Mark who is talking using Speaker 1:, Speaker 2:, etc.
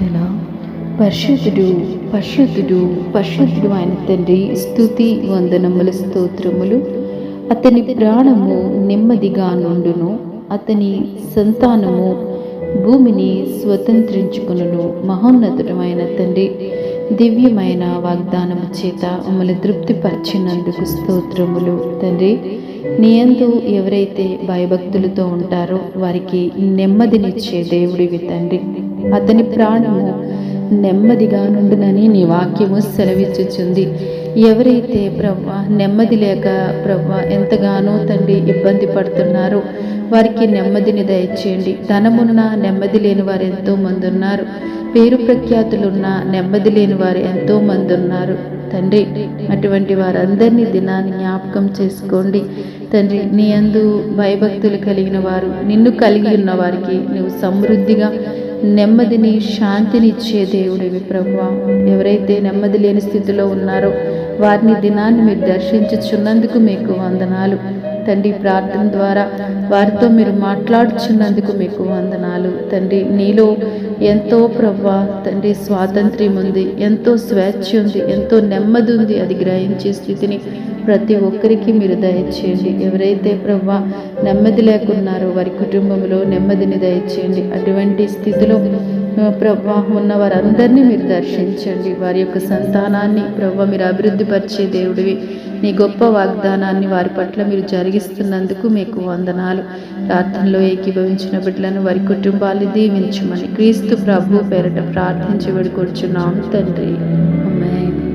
Speaker 1: ప్రార్థన. పరిశుద్ధుడు పరిశుద్ధుడు పరిశుద్ధుడు ఆయన తండ్రి స్థుతి వందనముల స్తోత్రములు. అతని ప్రాణము నెమ్మదిగా నుండును. అతని సంతానము భూమిని స్వతంత్రించుకును మహోన్నతుడమైన తండ్రి దివ్యమైన వాగ్దానము చేత మమ్మల్ని తృప్తిపరిచినందుకు స్తోత్రములు. తండ్రి నియంతో ఎవరైతే భయభక్తులతో ఉంటారో వారికి నెమ్మదినిచ్చే దేవుడివి తండ్రి. అతని ప్రాణము నెమ్మదిగా నుండునని నీ వాక్యము సెలవిచ్చుచుంది. ఎవరైతే ప్రవ్వ నెమ్మది లేక ప్రవ్వ ఎంతగానో తండ్రి ఇబ్బంది పడుతున్నారో వారికి నెమ్మదిని దయచేయండి. ధనమున్న నెమ్మది లేని వారు ఎంతో మంది ఉన్నారు పేరు ప్రఖ్యాతులున్న నెమ్మది లేని వారు ఎంతో మంది ఉన్నారు తండ్రి అటువంటి వారందరినీ దినాన్ని జ్ఞాపకం చేసుకోండి. తండ్రి నీ అందు భయభక్తులు కలిగిన వారు నిన్ను కలిగి ఉన్న వారికి నువ్వు సమృద్ధిగా నెమ్మదిని శాంతిని ఇచ్చే దేవుడివి ప్రభు ఎవరైతే నెమ్మది లేని స్థితిలో ఉన్నారో వారిని దినాన్ని మీరు దర్శించుచున్నందుకు మీకు వందనాలు. తండ్రి ప్రార్థన ద్వారా వారితో మీరు మాట్లాడుచున్నందుకు మీకు వందనాలు. తండ్రి నీలో ఎంతో ప్రవ్వ తండ్రి స్వాతంత్ర్యం ఉంది ఎంతో స్వేచ్ఛ ఉంది ఎంతో నెమ్మది ఉంది అది గ్రహించే స్థితిని ప్రతి ఒక్కరికి మీరు దయచేయండి. ఎవరైతే ప్రవ్వ నెమ్మది లేకున్నారో వారి కుటుంబంలో నెమ్మదిని దయచేయండి. అటువంటి స్థితిలో ప్రభా ఉన్న వారందరినీ మీరు దర్శించండి. వారి యొక్క సంతానాన్ని ప్రభా మీరు అభివృద్ధిపరిచే దేవుడివి. నీ గొప్ప వాగ్దానాన్ని వారి పట్ల మీరు జరిగిస్తున్నందుకు మీకు వందనాలు. ప్రార్థనలో ఏకీభవించిన బిడ్డలను వారి కుటుంబాలు దీవించమని క్రీస్తు ప్రభు పేరట ప్రార్థించి వేడుకొచ్చున్నాం తండ్రి. అమ్మాయి